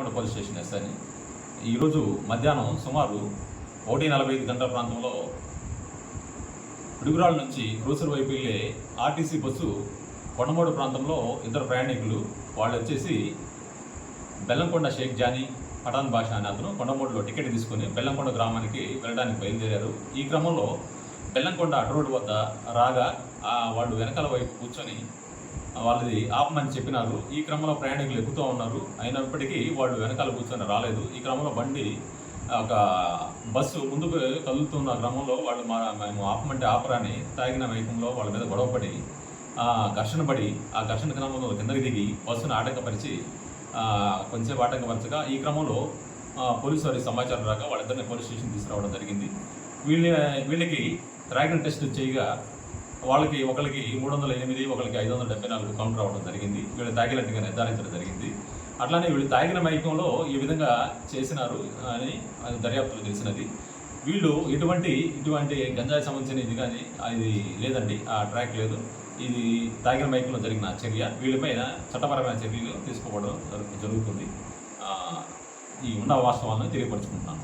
కొండ police station ఎస్ఐని ఈరోజు మధ్యాహ్నం సుమారు ఒకటి నలభై ఐదు గంటల ప్రాంతంలో పిడుగురాళ్ళ నుంచి క్రూసర్ వైపు వెళ్ళే ఆర్టీసీ బస్సు కొండమూడు ప్రాంతంలో ఇద్దరు ప్రయాణికులు వాళ్ళు వచ్చేసి బెల్లంకొండ షేక్ జానీ పఠాన్ భాష అనే అతను కొండమూడులో టికెట్ తీసుకుని బెల్లంకొండ గ్రామానికి వెళ్ళడానికి బయలుదేరారు. ఈ క్రమంలో బెల్లంకొండ అటు రోడ్డు వద్ద రాగా వాళ్ళు వెనకాల వైపు కూర్చొని వాళ్ళది ఆపమని చెప్పినారు. ఈ క్రమంలో ప్రయాణికులు ఎక్కుతూ ఉన్నారు. అయినప్పటికీ వాళ్ళు వెనకాల కూర్చొని రాలేదు. ఈ క్రమంలో బండి ఒక బస్సు ముందుకు కదులుతున్న క్రమంలో వాళ్ళు మా మేము ఆపమంటే ఆపరాని తాగిన వైకంలో వాళ్ళ మీద గొడవపడి ఆ, ఘర్షణ పడి ఆ ఘర్షణ క్రమంలో కిందకి దిగి బస్సును ఆటంకపరిచి కొంచెంసేపు ఆటంకపరచగా ఈ క్రమంలో పోలీసు వారికి సమాచారం రాక వాళ్ళిద్దరిని పోలీస్ స్టేషన్ తీసుకురావడం జరిగింది. వీళ్ళ వీళ్ళకి డ్రాగన్ టెస్ట్ చేయగా వాళ్ళకి ఒకరికి మూడు వందల ఎనిమిది ఒకరికి ఐదు వందల డెబ్బై నాలుగు కౌంటర్ రావడం జరిగింది. వీళ్ళు తాగినట్టుగా నిర్ధారించడం జరిగింది. అట్లానే వీళ్ళు తాగిన మైకంలో ఈ విధంగా చేసినారు అని అది తెలిసినది. వీళ్ళు ఎటువంటి ఇటువంటి గంజాయి సంబంధించిన ఇది కానీ ఇది లేదండి ఆ ట్రాక్ లేదు. ఇది తాగిన మైకంలో జరిగిన చర్య. వీళ్ళపైన చట్టపరమైన చర్యలు తీసుకోవడం జరుగుతుంది. ఈ ఉన్న వాస్తవాలను తెలియపరుచుకుంటున్నాను.